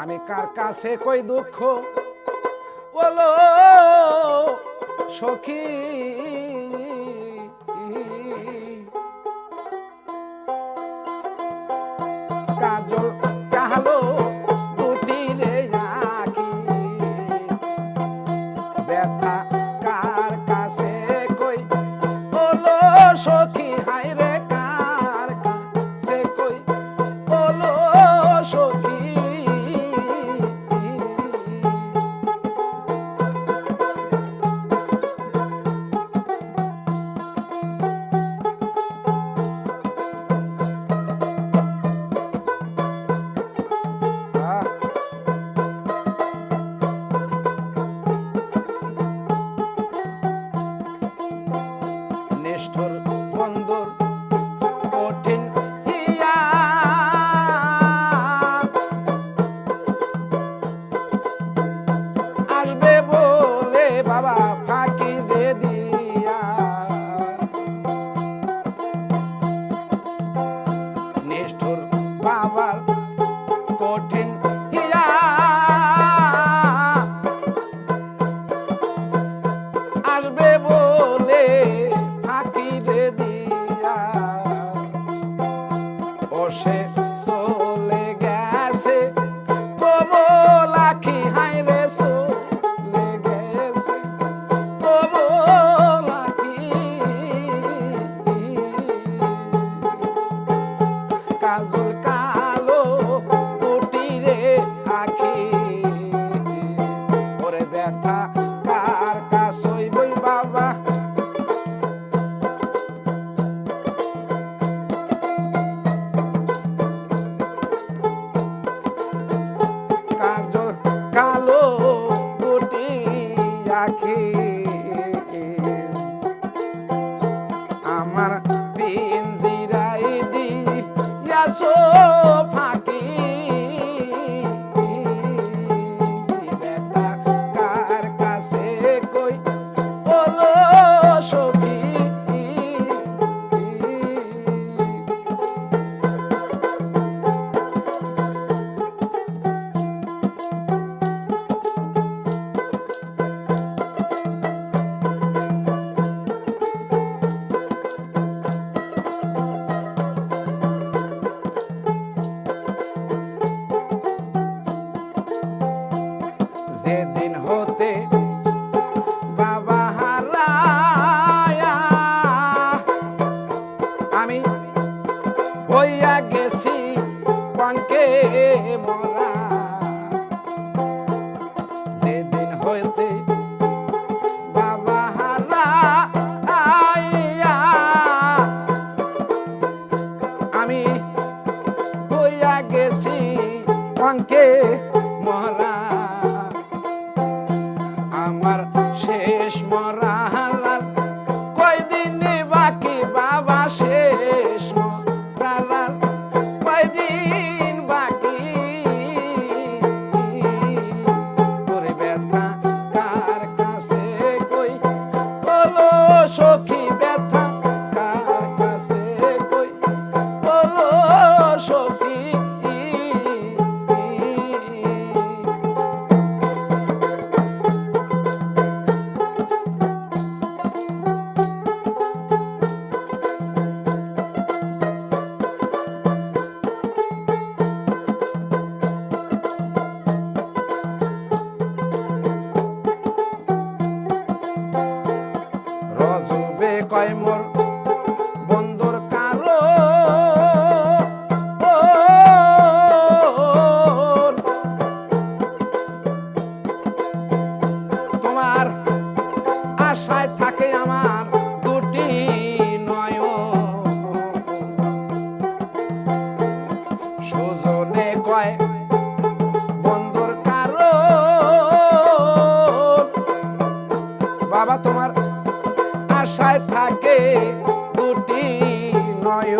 আমি কার কাছে কই দুঃখ? বলো সখী। আসবে বলে ফাঁকি দিয়া। ও সে চলে গেছে কমলাখি হাই চলে গেছে। কমলাখি কাজল Okay. আমি হইয়া গেছি পঙ্কে মরা। যেদিন হইতে আমি হইয়া গেছি পঙ্কে মরা। সখী আশায় থাকে আমার দুটি নয় সুজনে কয়, বন্ধুর কারও বাবা, তোমার আশায় থাকে দুটি নয়